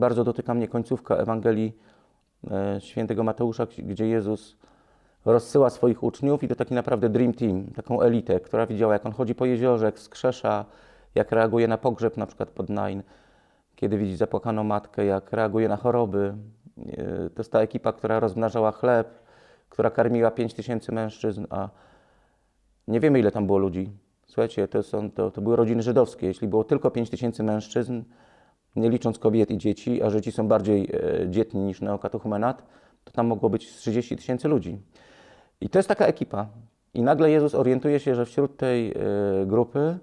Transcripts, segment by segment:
bardzo dotyka mnie końcówka Ewangelii e, świętego Mateusza, gdzie- Jezus rozsyła swoich uczniów i to taki naprawdę dream team, taką elitę, która widziała, jak on chodzi po jeziorze, jak skrzesza, jak reaguje na pogrzeb na przykład pod Nain, kiedy widzi zapłakaną matkę, jak reaguje na choroby. E, To jest ta ekipa, która rozmnażała chleb, która karmiła 5 tysięcy mężczyzn, a nie wiemy, ile tam było ludzi. Słuchajcie, to, są, to, to były rodziny żydowskie. Jeśli było tylko 5 tysięcy mężczyzn, nie licząc kobiet i dzieci, a Żydzi są bardziej e, dzietni niż neokatochumenat, to tam mogło być z 30 tysięcy ludzi. I to jest taka ekipa. I nagle Jezus orientuje się, że wśród tej e, grupy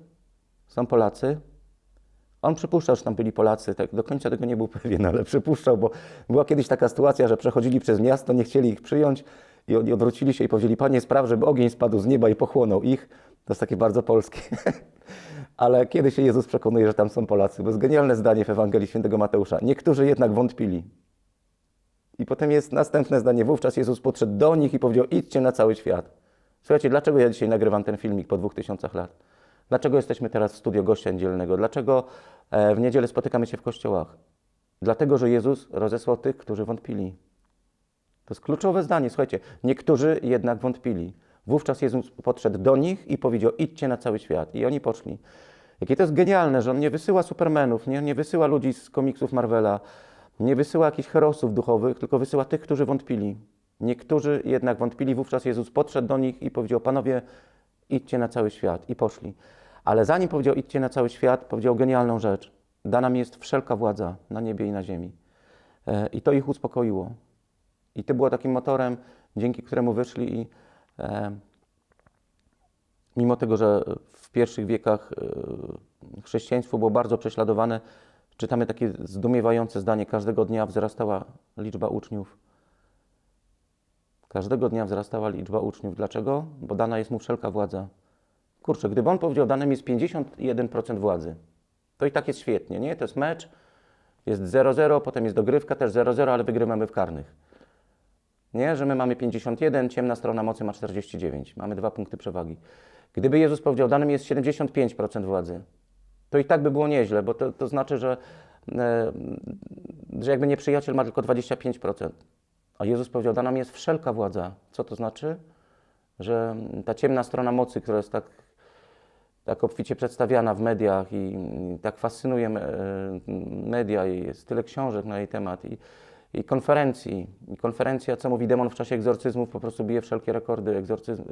są Polacy. On przypuszczał, że tam byli Polacy, tak do końca tego nie był pewien, ale przypuszczał, bo była kiedyś taka sytuacja, że przechodzili przez miasto, nie chcieli ich przyjąć i oni odwrócili się i powiedzieli, Panie, spraw, żeby ogień spadł z nieba i pochłonął ich. To jest takie bardzo polskie. ale kiedy się Jezus przekonuje, że tam są Polacy? Bo jest genialne zdanie w Ewangelii Świętego Mateusza. Niektórzy jednak wątpili. I potem jest następne zdanie. Wówczas Jezus podszedł do nich i powiedział: idźcie na cały świat. Słuchajcie, dlaczego ja dzisiaj nagrywam ten filmik po dwóch tysiącach lat? Dlaczego jesteśmy teraz w studio gościa niedzielnego? Dlaczego e, w niedzielę spotykamy się w kościołach? Dlatego, że Jezus rozesłał tych, którzy wątpili. To jest kluczowe zdanie. Słuchajcie, niektórzy jednak wątpili. Wówczas Jezus podszedł do nich i powiedział: idźcie na cały świat. I oni poszli. Jakie to jest genialne, że On nie wysyła supermenów, nie, nie wysyła ludzi z komiksów Marvela, nie wysyła jakichś herosów duchowych, tylko wysyła tych, którzy wątpili. Niektórzy jednak wątpili, wówczas Jezus podszedł do nich i powiedział: Panowie, idźcie na cały świat. I poszli. Ale zanim powiedział: idźcie na cały świat, powiedział genialną rzecz: Dana mi jest wszelka władza na niebie i na ziemi. E, I to ich uspokoiło. I to było takim motorem, dzięki któremu wyszli i mimo tego, że w pierwszych wiekach e, chrześcijaństwo było bardzo prześladowane, czytamy takie zdumiewające zdanie: każdego dnia wzrastała liczba uczniów. Każdego dnia wzrastała liczba uczniów. Dlaczego? Bo dana jest mu wszelka władza. Kurczę, gdyby on powiedział, danym jest 51% władzy, to i tak jest świetnie, nie? To jest mecz, jest 0-0, potem jest dogrywka, też 0-0, ale wygrywamy w karnych. Nie, że my mamy 51, ciemna strona mocy ma 49. Mamy dwa punkty przewagi. Gdyby Jezus powiedział, danym jest 75% władzy, to i tak by było nieźle, bo to, to znaczy, że, e, że jakby nieprzyjaciel ma tylko 25%. A Jezus powiedział, dana mi jest wszelka władza. Co to znaczy? Że ta ciemna strona mocy, która jest tak, tak obficie przedstawiana w mediach i mm, tak fascynuje e, media i jest tyle książek na jej temat i, i konferencji. I konferencja, co mówi demon w czasie egzorcyzmów, po prostu bije wszelkie rekordy egzorcyzm,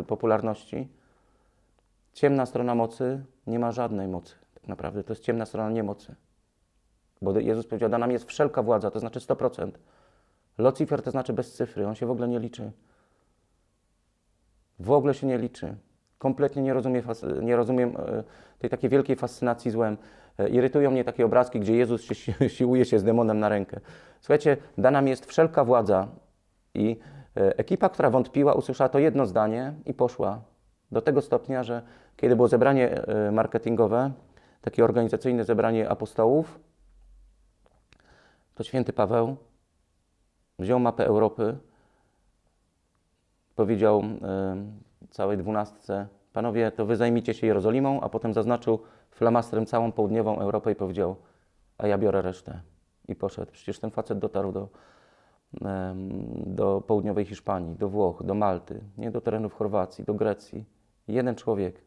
y, popularności. Ciemna strona mocy nie ma żadnej mocy. Tak naprawdę to jest ciemna strona niemocy. Bo Jezus powiedział, dana mi jest wszelka władza, to znaczy 100%. Lucifer to znaczy bez cyfry, on się w ogóle nie liczy. W ogóle się nie liczy. Kompletnie nie, rozumie, fas- nie rozumiem e, tej takiej wielkiej fascynacji złem. E, Irytują mnie takie obrazki, gdzie Jezus się, si- siłuje się z demonem na rękę. Słuchajcie, dana mi jest wszelka władza i e, ekipa, która wątpiła, usłyszała to jedno zdanie i poszła. Do tego stopnia, że kiedy było zebranie e, marketingowe, takie organizacyjne zebranie apostołów, to święty Paweł wziął mapę Europy, powiedział całej dwunastce, panowie, to wy zajmijcie się Jerozolimą, a potem zaznaczył flamastrem całą południową Europę i powiedział, a ja biorę resztę. I poszedł. Przecież ten facet dotarł do, do południowej Hiszpanii, do Włoch, do Malty, nie do terenów Chorwacji, do Grecji. Jeden człowiek.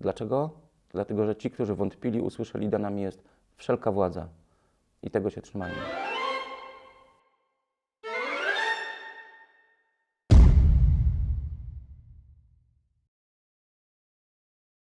Dlaczego? Dlatego, że ci, którzy wątpili, usłyszeli, dana mi jest wszelka władza. I tego się trzymajmy.